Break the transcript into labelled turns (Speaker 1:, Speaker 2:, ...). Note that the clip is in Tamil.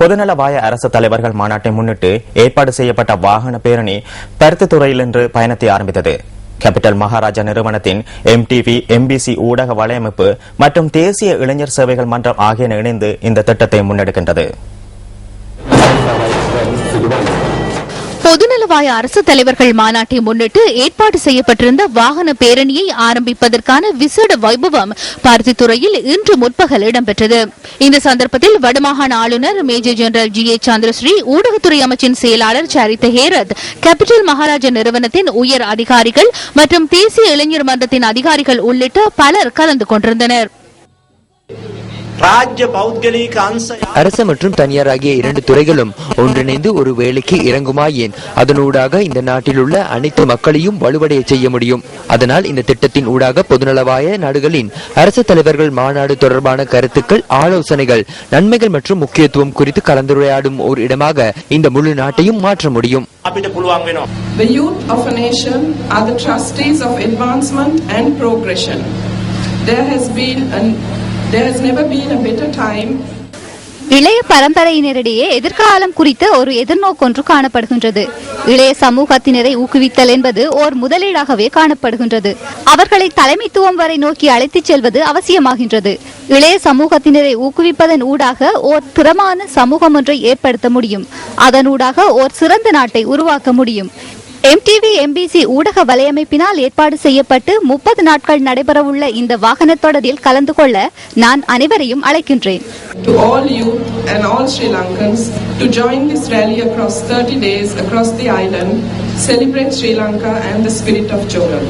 Speaker 1: பொதுநலவாய அரசு தலைவர்கள் மாநாட்டை முன்னிட்டு ஏற்பாடு செய்யப்பட்ட வாகன பேரணி பருத்தித்துறையில் இன்று பயணத்தை ஆரம்பித்தது. கேபிட்டல் மகாராஜா நிறுவனத்தின் எம்டிவி எம்பிசி ஊடக வலையமைப்பு மற்றும் தேசிய இளைஞர் சேவைகள் மன்றம் ஆகியன இணைந்து இந்த திட்டத்தை முன்னெடுக்கின்றது.
Speaker 2: நமச்சிவாய அரசு தலைவர்கள் மாநாட்டை முன்னிட்டு ஏற்பாடு செய்யப்பட்டிருந்த வாகன பேரணியை ஆரம்பிப்பதற்கான விசேட வைபவம் பருத்தித்துறையில் இன்று முற்பகல் இடம்பெற்றது. இந்த சந்தர்ப்பத்தில் வடமாகாண ஆளுநர் major general G A Chandrasri ஊடகத்துறை அமைச்சின் செயலாளர் சரித்த ஹேரத் கேபிட்டல் மகாராஜா நிறுவனத்தின் உயர் அதிகாரிகள் மற்றும் தேசிய இளைஞர் மன்றத்தின் அதிகாரிகள் உள்ளிட்ட பலர் கலந்து கொண்டிருந்தனர்.
Speaker 3: அரசு மற்றும் தனியார் ஆகிய இரண்டு துறைகளும் ஒன்றிணைந்து ஒரு வேலைக்கு இறங்குமாயின் அதனூடாக இந்த நாட்டில் உள்ள அனைத்து மக்களையும் வலுவடைய செய்ய முடியும். அதனால் இந்த திட்டத்தின் ஊடாக பொதுநலவாய நாடுகளின் அரசு தலைவர்கள் மாநாடு தொடர்பான கருத்துக்கள் ஆலோசனைகள் நன்மைகள் மற்றும் முக்கியத்துவம் குறித்து கலந்துரையாடும் ஒரு இடமாக இந்த முழு நாட்டையும் மாற்ற முடியும்.
Speaker 4: The. There has been an there has never been a better time.
Speaker 5: இளைய பரம்பரையினரிடையே எதிர்காலம் குறித்த ஒரு எதிர்நோக்கொன்று காணப்படுகின்றது. இளைய சமூகத்தினரை ஊக்குவித்தல் என்பது ஓர் முதலீடாகவே காணப்படுகின்றது. அவர்களை தலைமைத்துவம் வரை நோக்கி அழைத்துச் செல்வது அவசியமாகின்றது. இளைய சமூகத்தினரை ஊக்குவிப்பதன் ஊடாக ஓர் திறமான சமூகம் ஒன்றை ஏற்படுத்த முடியும். அதனூடாக ஓர் சிறந்த நாட்டை உருவாக்க முடியும். எம்டிவி எம்பிசி ஊடக வலையமைப்பினால் ஏற்பாடு செய்யப்பட்டு முப்பது நாட்கள் நடைபெறவுள்ள இந்த வாகன தொடரில் கலந்து கொள்ள நான் அனைவரையும் அழைக்கின்றேன்
Speaker 4: to all youth and all Sri Lankans to join this rally across 30 days across the island, celebrate Sri Lanka and the spirit of Choral.